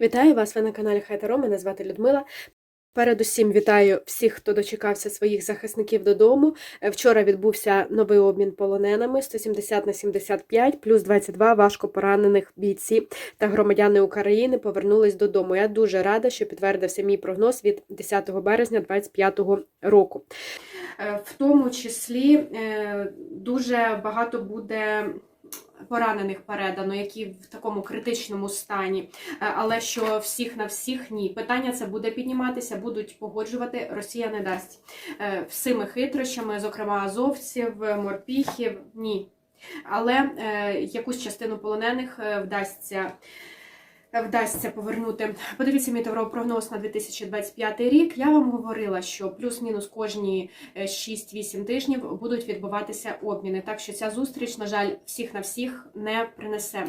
Вітаю вас! Ви на каналі Хайтаро. Мене звати Людмила. Передусім вітаю всіх, хто дочекався своїх захисників додому. Е, Вчора відбувся новий обмін полоненими 170 на 75, плюс 22 важко поранених бійці та громадяни України повернулись додому. Я дуже рада, що підтвердився мій прогноз від 10 березня 2025 року. Е, В тому числі е, дуже багато буде. Поранених передано, які в такому критичному стані, Е, але що всіх на всіх ні. Питання це буде підніматися, будуть погоджувати. Росія не дасть Е, всіми хитрощами, зокрема азовців, морпіхів. Ні. Але е, якусь частину полонених вдасться. Вдасться повернути. Подивіться мій тавропрогноз на 2025 рік. Я вам говорила, що плюс-мінус кожні е, 6-8 тижнів будуть відбуватися обміни. Так що ця зустріч, на жаль, всіх на всіх не принесе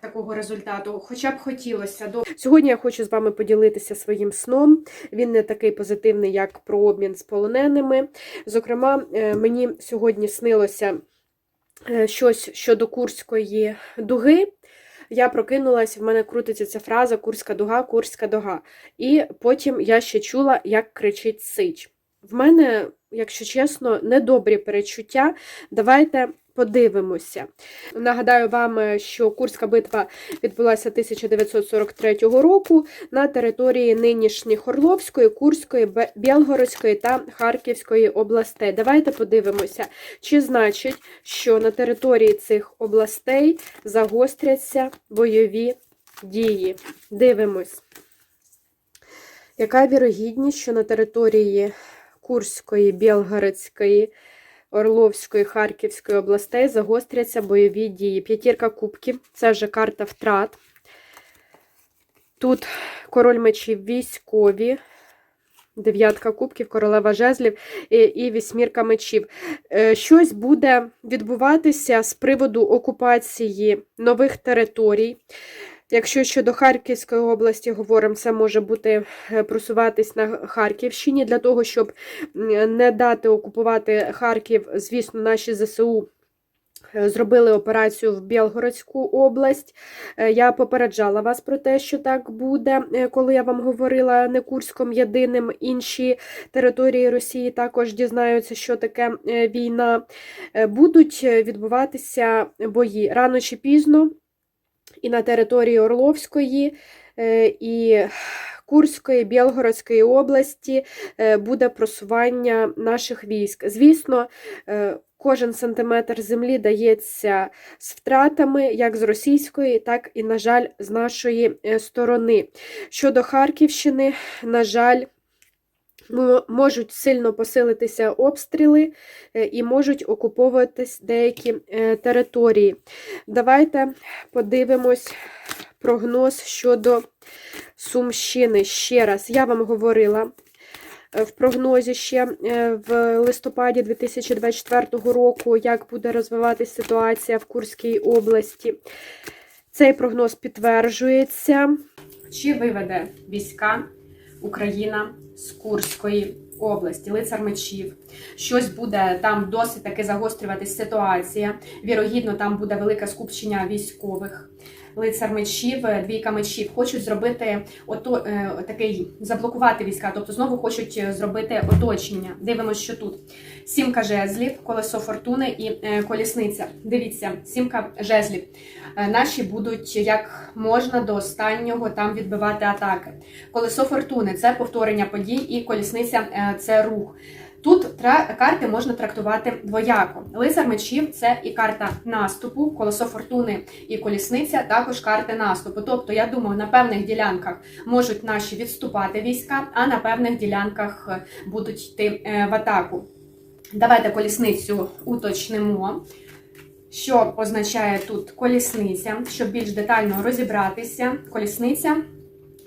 такого результату. Хоча б хотілося до сьогодні. Я хочу з вами поділитися своїм сном. Він не такий позитивний, як про обмін з полоненими. Зокрема, е, мені сьогодні снилося е, щось щодо Курської дуги. Я прокинулась, в мене крутиться ця фраза Курська дуга, Курська дуга. І потім я ще чула, як кричить Сич. В мене, якщо чесно, недобрі перечуття. Давайте подивимося. Нагадаю вам, що Курська битва відбулася 1943 року на території нинішніх Орловської, Курської, Білгородської та Харківської областей. Давайте подивимося, чи значить, що на території цих областей загостряться бойові дії. Дивимось. Яка вірогідність, що на території Курської, Білгородської, Орловської, Харківської областей загостряться бойові дії. П'ятірка кубків це вже карта втрат. Тут король мечів військові, дев'ятка кубків, королева жезлів і, вісьмірка мечів. Е, Щось буде відбуватися з приводу окупації нових територій. Якщо щодо Харківської області говоримо, це може бути е, просуватись на Харківщині для того, щоб не дати окупувати Харків, звісно, наші ЗСУ. е, Зробили операцію в Білгородську область. Е, Я попереджала вас про те, що так буде, коли я вам говорила не Курськом єдиним. Інші території Росії також дізнаються, що таке війна. Будуть відбуватися бої рано чи пізно і на території Орловської, е, і Курської, Білгородської області е, буде просування наших військ. Звісно, е, кожен сантиметр землі дається з втратами як з російської, так і, на жаль, з нашої сторони. Щодо Харківщини, на жаль, можуть сильно посилитися обстріли е, і можуть окуповуватись деякі е, території. Давайте подивимось прогноз щодо Сумщини. Ще раз, я вам говорила е, в прогнозі ще в листопаді 2024 року, як буде розвиватися ситуація в Курській області. Цей прогноз підтверджується. Чи виведе війська Україна з Курської області, лицар мечів? Щось буде там досить таки загострюватись ситуація. Вірогідно, там буде велике скупчення військових. Лицар мечів, е, двійка мечів хочуть зробити ото е, такий заблокувати війська, тобто знову хочуть е, зробити оточення. Дивимося, що тут сімка жезлів, колесо фортуни і колісниця. Дивіться, сімка жезлів. Наші будуть як можна до останнього там відбивати атаки. Колесо фортуни це повторення подій, і колісниця це рух. Тут карти можна трактувати двояко. Лицар мечів це і карта наступу, колесо фортуни і колісниця також карти наступу. Тобто, я думаю, на певних ділянках можуть наші відступати війська, а на певних ділянках е, будуть йти е, в атаку. Давайте колісницю уточнимо. Що означає тут колісниця, щоб більш детально розібратися. Колісниця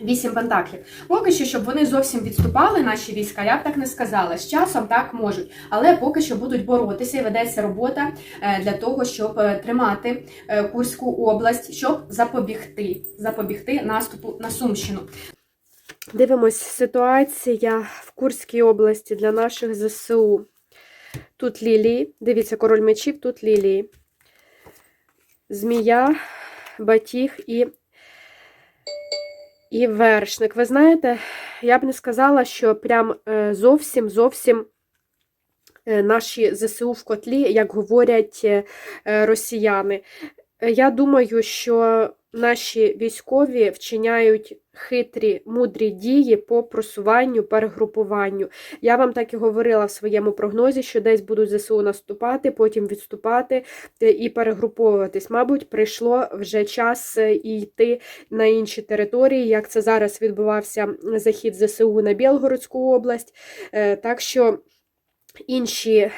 вісім пентаклів. Поки що, щоб вони зовсім відступали, наші війська, я б так не сказала. З часом так можуть, але поки що будуть боротися і ведеться робота е, для того, щоб е, тримати е, Курську область, щоб запобігти, запобігти наступу на Сумщину. Дивимось, ситуація в Курській області для наших ЗСУ. Тут лілії. Дивіться, король мечів, тут лілії. Змія, батіг і і вершник. Ви знаєте, я б не сказала, що прям е, зовсім зовсім е, наші ЗСУ в котлі, як говорять е, росіяни. Я думаю, що наші військові вчиняють хитрі, мудрі дії по просуванню, перегрупуванню. Я вам так і говорила в своєму прогнозі, що десь будуть ЗСУ наступати, потім відступати е, і перегруповуватись. Мабуть, прийшло вже час е, і йти на інші території, як це зараз відбувався захід ЗСУ на Білгородську область. Е, Так що інші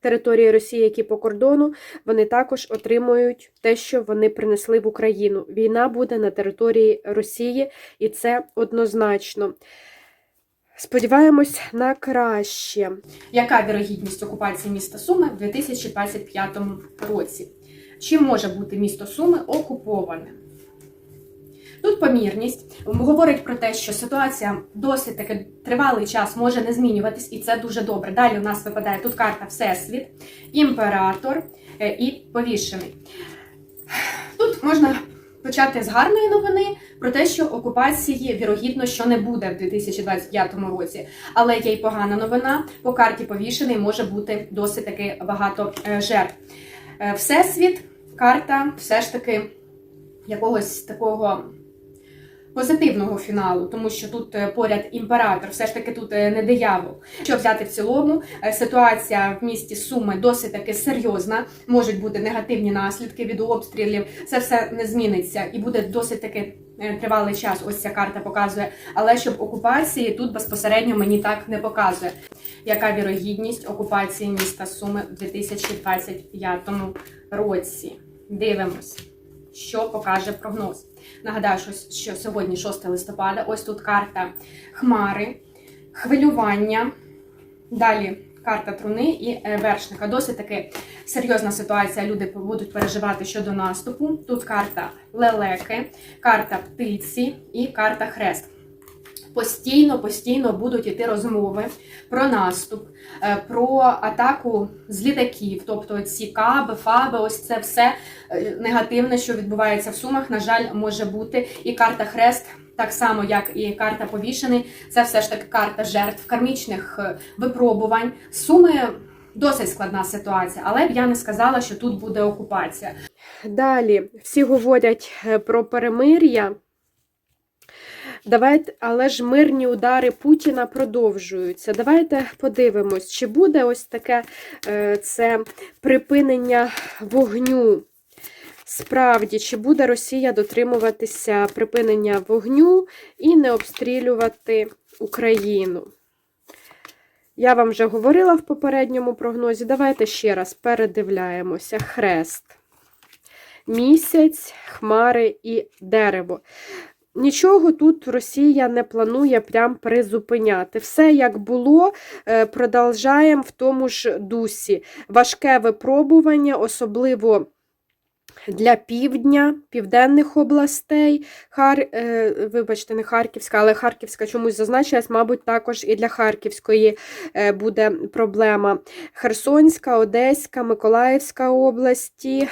території Росії, які по кордону, вони також отримують те, що вони принесли в Україну. Війна буде на території Росії, і це однозначно. Сподіваємось на краще. Яка вірогідність окупації міста Суми в 2025 році? Чи може бути місто Суми окуповане? Тут помірність говорить про те, що ситуація досить таки тривалий час може не змінюватись, і це дуже добре. Далі у нас випадає тут карта Всесвіт, імператор е, і повішений. Тут можна почати з гарної новини про те, що окупації вірогідно що не буде в 2025 році. Але є й погана новина. По карті повішений може бути досить таки багато е, жертв. Е, Всесвіт, карта все ж таки якогось такого. Позитивного фіналу, тому що тут е, поряд імператор, все ж таки тут е, не диявол. Що взяти в цілому, е, ситуація в місті Суми досить таки серйозна. Можуть бути негативні наслідки від обстрілів. Це все не зміниться і буде досить таки тривалий час. Ось ця карта показує. Але щоб окупації тут безпосередньо мені так не показує. Яка вірогідність окупації міста Суми в 2025 році? Дивимось, що покаже прогноз. Нагадаю, що, сьогодні 6 листопада. Ось тут карта хмари, хвилювання. Далі карта труни і е, вершника. Досить таки серйозна ситуація. Люди будуть переживати щодо наступу. Тут карта лелеки, карта птиці і карта хрест. Постійно, постійно будуть іти розмови про наступ, е, про атаку з літаків, тобто ці каби, фаби, ось це все е, негативне, що відбувається в сумах. На жаль, може бути і карта хрест. Так само, як і карта повішений, це все ж таки карта жертв, кармічних е, випробувань. Суми досить складна ситуація, але б я не сказала, що тут буде окупація. Далі всі говорять про перемир'я. Давайте, але ж мирні удари Путіна продовжуються. Давайте подивимось, чи буде ось таке е, це припинення вогню. Справді, чи буде Росія дотримуватися припинення вогню і не обстрілювати Україну? Я вам вже говорила в попередньому прогнозі. Давайте ще раз передивляємося. Хрест. Місяць, хмари і дерево. Нічого тут Росія не планує прям призупиняти. Все як було, е, продовжаємо в тому ж дусі. Важке випробування, особливо для півдня, південних областей. Хар... е, Вибачте, не Харківська, але Харківська чомусь зазначилась, мабуть, також і для Харківської е, буде проблема. Херсонська, Одеська, Миколаївська області.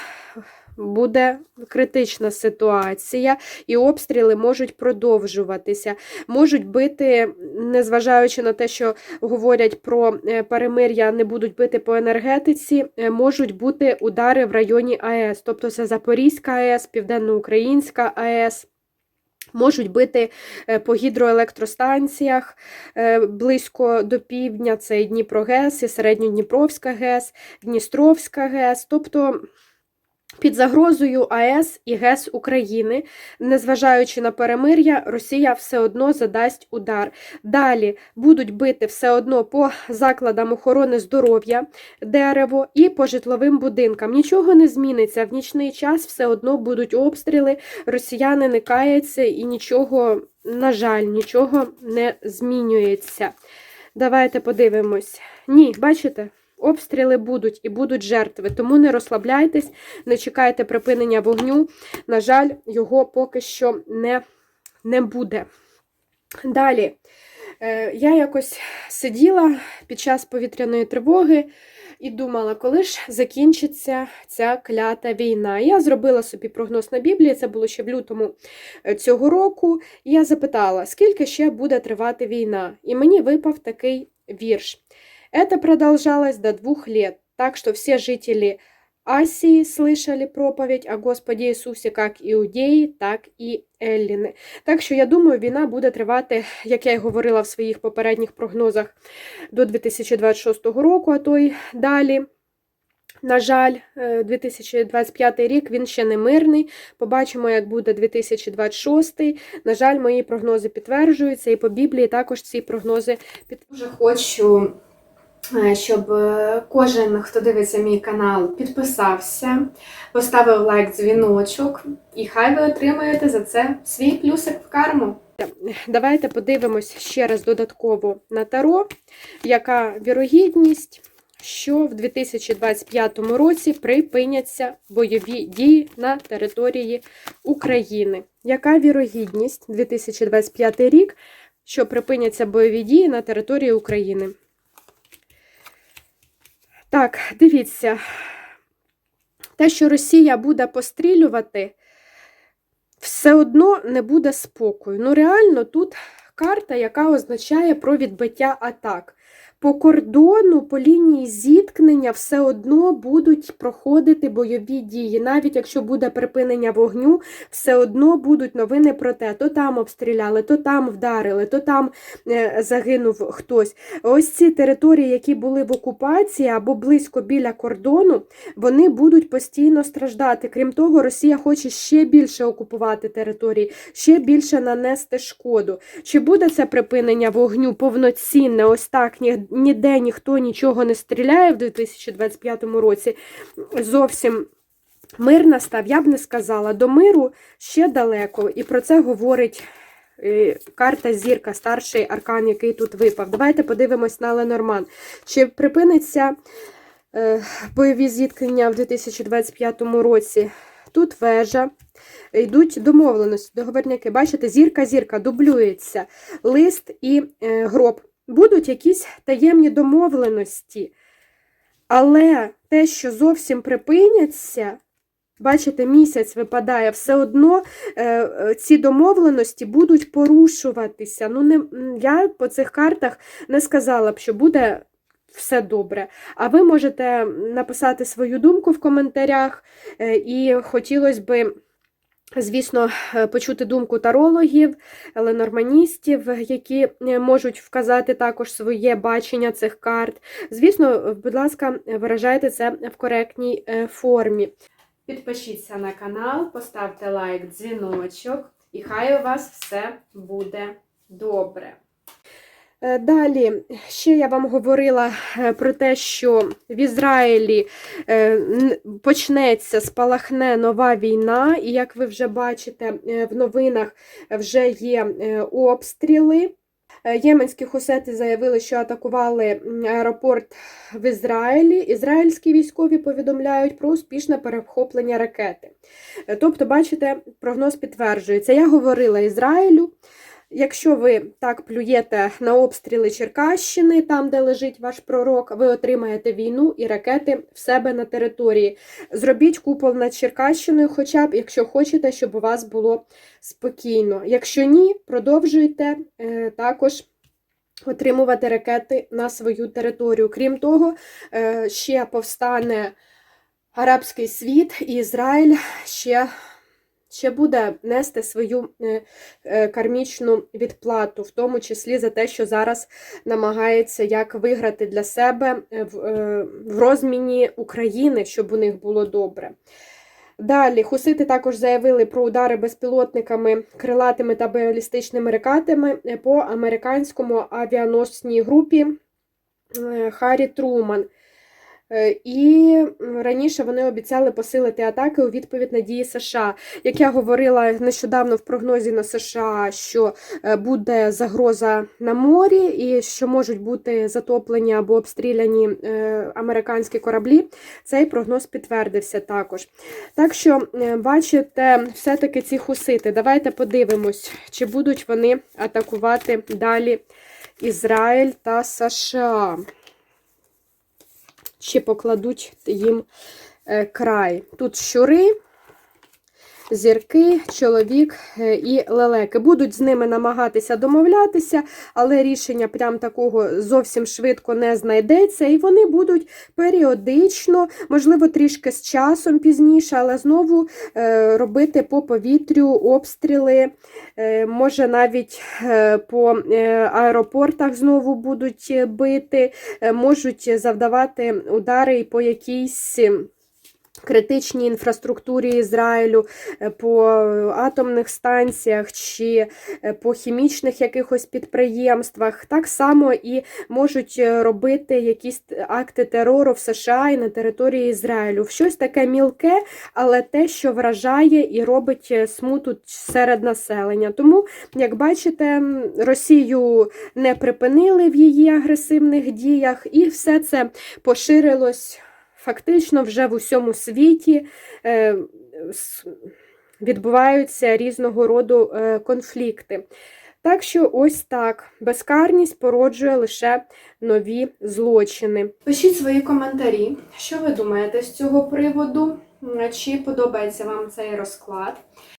Буде критична ситуація, і обстріли можуть продовжуватися. Можуть бити, незважаючи на те, що говорять про е, перемир'я, не будуть бити по енергетиці, е, можуть бути удари в районі АЕС, тобто це Запорізька АЕС, Південноукраїнська АЕС. Можуть бити е, по гідроелектростанціях близько до півдня, це і Дніпрогес, і Середньодніпровська ГЕС, Дністровська ГЕС. тобто під загрозою АЕС і ГЕС України, незважаючи на перемир'я, Росія все одно задасть удар. Далі будуть бити все одно по закладам охорони здоров'я, дерево і по житловим будинкам. Нічого не зміниться. В нічний час все одно будуть обстріли, росіяни не каяться і нічого, на жаль, нічого не змінюється. Давайте подивимось. Ні, бачите? Обстріли будуть і будуть жертви, тому не розслабляйтесь, не чекайте припинення вогню. На жаль, його поки що не, не буде. Далі, Е, Я якось сиділа під час повітряної тривоги і думала, коли ж закінчиться ця клята війна. Я зробила собі прогноз на Біблії, це було ще в лютому е, цього року. Я запитала, скільки ще буде тривати війна. І мені випав такий вірш. Это продолжалось до двух лет, так что все жители Асии слышали проповедь о Господі Ісусі як іудеї, так і елліни. Так що я думаю, війна буде тривати, як я й говорила в своїх попередніх прогнозах, до 2026 року, а то й далі. На жаль, е, 2025 рік він ще не мирний. Побачимо, як буде 2026. На жаль, мої прогнози підтверджуються, і по Біблії також ці прогнози Дуже хочу, щоб е, кожен, хто дивиться мій канал, підписався, поставив лайк, дзвіночок, і хай ви отримаєте за це свій плюсик в карму. Давайте подивимось ще раз додатково на Таро, яка вірогідність, що в 2025 році припиняться бойові дії на території України. Яка вірогідність 2025 рік, що припиняться бойові дії на території України? Так, дивіться. Те, що Росія буде пострілювати, все одно не буде спокою. Ну, реально, тут карта, яка означає про відбиття атак. По кордону, по лінії зіткнення все одно будуть проходити бойові дії. Навіть якщо буде припинення вогню, все одно будуть новини про те, то там обстріляли, то там вдарили, то там е, загинув хтось. Ось ці території, які були в окупації або близько біля кордону, вони будуть постійно страждати. Крім того, Росія хоче ще більше окупувати території, ще більше нанести шкоду. Чи буде це припинення вогню повноцінне? Ось так ні, ніде ніхто нічого не стріляє в 2025 році. Зовсім мир настав, я б не сказала. До миру ще далеко, і про це говорить. е, Карта зірка, старший аркан, який тут випав. Давайте подивимось на Ленорман. Чи припиниться е, бойові зіткнення в 2025 році? Тут вежа, йдуть домовленості, договорняки. Бачите, зірка, зірка, дублюється, лист і е, гроб. Будуть якісь таємні домовленості. Але те, що зовсім припиняться, бачите, місяць випадає, все одно е, е, ці домовленості будуть порушуватися. Ну, не, я по цих картах не сказала б, що буде все добре. А ви можете написати свою думку в коментарях, е, і хотілося би. Звісно, е, почути думку тарологів, ленорманістів, які е, можуть вказати також своє бачення цих карт. Звісно, будь ласка, виражайте це в коректній е, формі. Підпишіться на канал, поставте лайк, дзвіночок, і хай у вас все буде добре. Е, Далі ще я вам говорила е, про те, що в Ізраїлі е, почнеться, спалахне нова війна, і як ви вже бачите, в новинах вже є обстріли. Єменські хусети заявили, що атакували аеропорт в Ізраїлі. Ізраїльські військові повідомляють про успішне перехоплення ракети. Тобто, бачите, прогноз підтверджується. Я говорила Ізраїлю. Якщо ви так плюєте на обстріли Черкащини, там, де лежить ваш пророк, ви отримаєте війну і ракети в себе на території. Зробіть купол над Черкащиною, хоча б, якщо хочете, щоб у вас було спокійно. Якщо ні, продовжуйте е, також. Отримувати ракети на свою територію. Крім того, е, ще повстане арабський світ, і Ізраїль ще ще буде нести свою е, е, кармічну відплату, в тому числі за те, що зараз намагається як виграти для себе е, в, розміні України, щоб у них було добре. Далі хусити також заявили про удари безпілотниками, крилатими та балістичними ракетами е, по американському авіаносній групі Харрі Труман. Е, І раніше вони обіцяли посилити атаки у відповідь на дії США. Як я говорила нещодавно в прогнозі на США, що е, буде загроза на морі і що можуть бути затоплені або обстріляні е, американські кораблі, цей прогноз підтвердився також. Так що, бачите, все-таки ці хусити. Давайте подивимось, чи будуть вони атакувати далі Ізраїль та США. Чи покладуть їм е, край? Тут щури, зірки, чоловік е, і лелеки. Будуть з ними намагатися домовлятися, але рішення прям такого зовсім швидко не знайдеться, і вони будуть періодично, можливо, трішки з часом пізніше, але знову е, робити по повітрю обстріли. Е, Може, навіть по аеропортах знову будуть бити, можуть завдавати удари і по якійсь. Критичній інфраструктурі Ізраїлю е, по атомних станціях чи е, по хімічних якихось підприємствах, так само і можуть е, робити якісь акти терору в США і на території Ізраїлю. Щось таке мілке, але те, що вражає і робить смуту серед населення. Тому, як бачите, Росію не припинили в її агресивних діях, і все це поширилось фактично вже в усьому світі. Е, Відбуваються різного роду е, конфлікти. Так що ось так. Безкарність породжує лише нові злочини. Пишіть свої коментарі, що ви думаєте з цього приводу, чи подобається вам цей розклад.